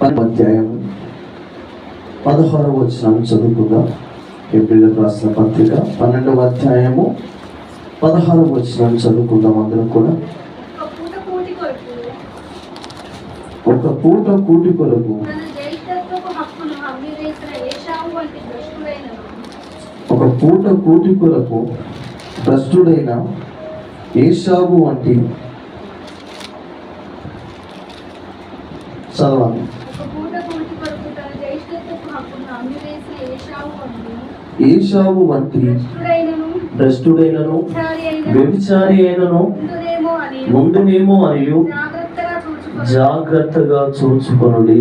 అధ్యాయం పదహారవ వచనం చదువుకుందాం. ఏప్రిల్ రాసిన పత్రిక పన్నెండవ అధ్యాయము పదహారవ వచనం చదువుకుందాం అందరం కూడా. ఒక పూట కూటి కొరకు ఒక పూట కూటి కొరకు భ్రష్టుడైన జ్యేష్ఠత్వపు వంటి చదవాలి ఏషావు వంటి భ్రష్టుడైనను వ్యభిచారి అయినను ముందునేమో అనియు. జాగ్రత్తగా చూచుకొని. జాగ్రత్తగా చూచుకొనుడి.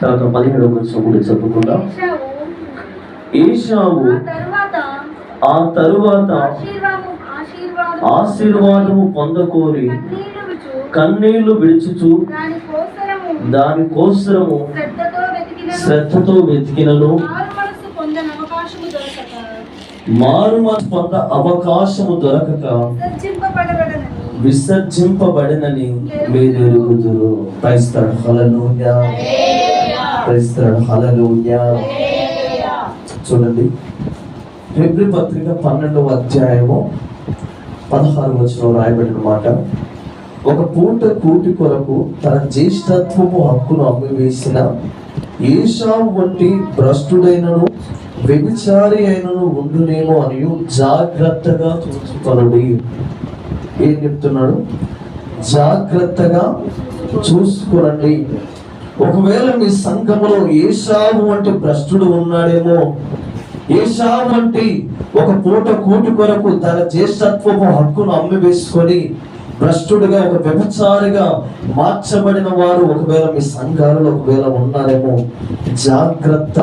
తర్వాత పదిహేడు వచ్చిన కూడా చదువుకుందాం. ఏషావు ఆ తరువాత ఆశీర్వాదము పొందకోరి కన్నీళ్ళు విడుచుచు దాని కోసరము శ్రద్ధతో వెతికినను. మారు మనసు దొరకక పొంద అవకాశము దొరకక విసర్జింపబడినని మీరు ఎరుగుదురు క్రైస్తడు హలలుయా క్రైస్తడు హలలుయా చూడండి. ఫిబ్రి పత్రిక పన్నెండవ అధ్యాయము పదహారు వచ్చిన రాయబడిన మాట. ఒక పూట కూటి కొరకు తన జ్యేష్ఠత్వము హక్కును అమ్మివేసిన ఏషావు వంటి భ్రష్టుడైనను వ్యభిచారి అయినను ఉండునేమో అని జాగ్రత్తగా చూసుకొనుడి. ఏం చెప్తున్నాడు? జాగ్రత్తగా చూసుకోనండి. ఒకవేళ మీ సంఘములో ఏషావు వంటి భ్రష్టుడు ఉన్నాడేమో ఏషావు వంటి ఒక పూట కూటి కొరకు తన జ్యేష్ఠత్వపు హక్కును అమ్మి వేసుకొని భ్రష్టుడిగా ఒక వ్యభిచారిగా మార్చబడిన వారు ఒకవేళ మీ సంఘాలలో ఒకవేళ ఉన్నారేమో జాగ్రత్త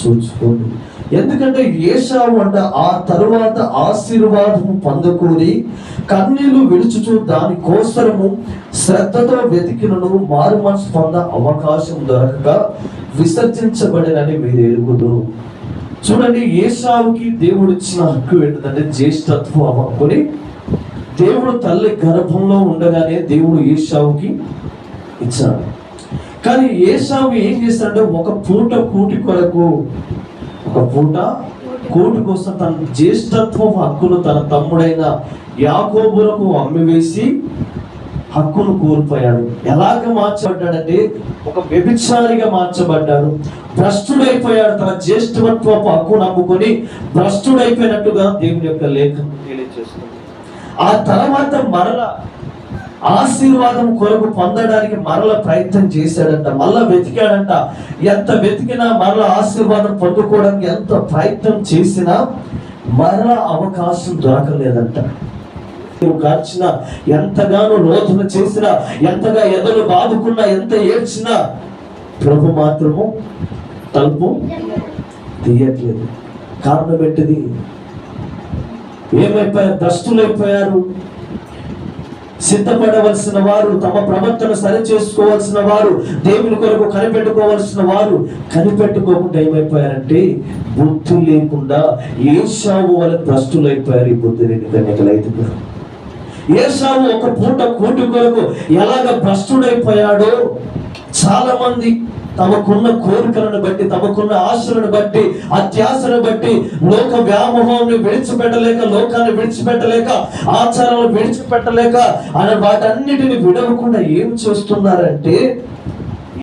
చూసుకోండి. ఎందుకంటే ఏషావు అంట ఆ తరువాత ఆశీర్వాదం పొందుకొని కన్నీళ్ళు విడుచుచు దాని కోసరము శ్రద్ధతో వెతికినను మారు మనసు పొంద అవకాశం దొరకక విసర్జించబడినని మీరు ఎరుగుదు చూడండి ఏషావుకి దేవుడిచ్చిన హక్కు ఏంటంటే జ్యేష్ఠత్వం అవ్వకొని దేవుడు తల్లి గర్భంలో ఉండగానే దేవుడు ఏషావుకి ఇచ్చాడు. కానీ ఏషావు ఏం చేస్తాడంటే ఒక పూట కూటి కొరకు ఒక పూట కూటి కోసం తన జ్యేష్ఠత్వం హక్కును తన తమ్ముడైన యాకోబులకు అమ్మివేసి హక్కును కోల్పోయాడు. ఎలాగ మార్చబడ్డాడంటే ఒక వ్యభిచారిగా మార్చబడ్డాడు. భ్రష్టుడైపోయాడు. తన జ్యేష్ఠత్వపు హక్కును అమ్ముకొని భ్రష్టుడైపోయినట్టుగా దేవుని యొక్క లేఖను తెలియజేస్తుంది. ఆ తర్వాత మరల ఆశీర్వాదం కొరకు పొందడానికి మరల ప్రయత్నం చేశాడంట మళ్ళా వెతికాడంట. ఎంత వెతికినా మరల ఆశీర్వాదం పొందుకోవడానికి ఎంత ప్రయత్నం చేసినా మరల అవకాశం దొరకలేదంట. నువ్వు కార్చిన ఎంతగానో లోతున చేసినా ఎంతగా ఎదలు బాదుకున్నా ఎంత ఏడ్చినా ప్రభు మాత్రము తలుపు తీయట్లేదు. కారణం ఏంటిది? ఏమైపోయారు? దస్తులైపోయారు. సిద్ధపడవలసిన వారు తమ ప్రవర్తన సరి చేసుకోవాల్సిన వారు దేవుని కొరకు కనిపెట్టుకోవాల్సిన వారు కనిపెట్టుకోకుండా ఏమైపోయారంటే బుద్ధి లేకుండా ఏషావు వాళ్ళ భ్రష్టులైపోయారు ఈ బుద్ధి లేని కన్యకలు ఏషావు ఒక పూట కూటి కొరకు ఎలాగ భ్రష్టుడైపోయాడో చాలా మంది తమకున్న కోరికలను బట్టి తమకున్న ఆశలను బట్టి అత్యాశను బట్టి లోక వ్యామోహాన్ని విడిచిపెట్టలేక లోకాన్ని విడిచిపెట్టలేక ఆచారాలను విడిచిపెట్టలేక అనే వాటన్నిటిని విడవకుండా ఏం చేస్తున్నారంటే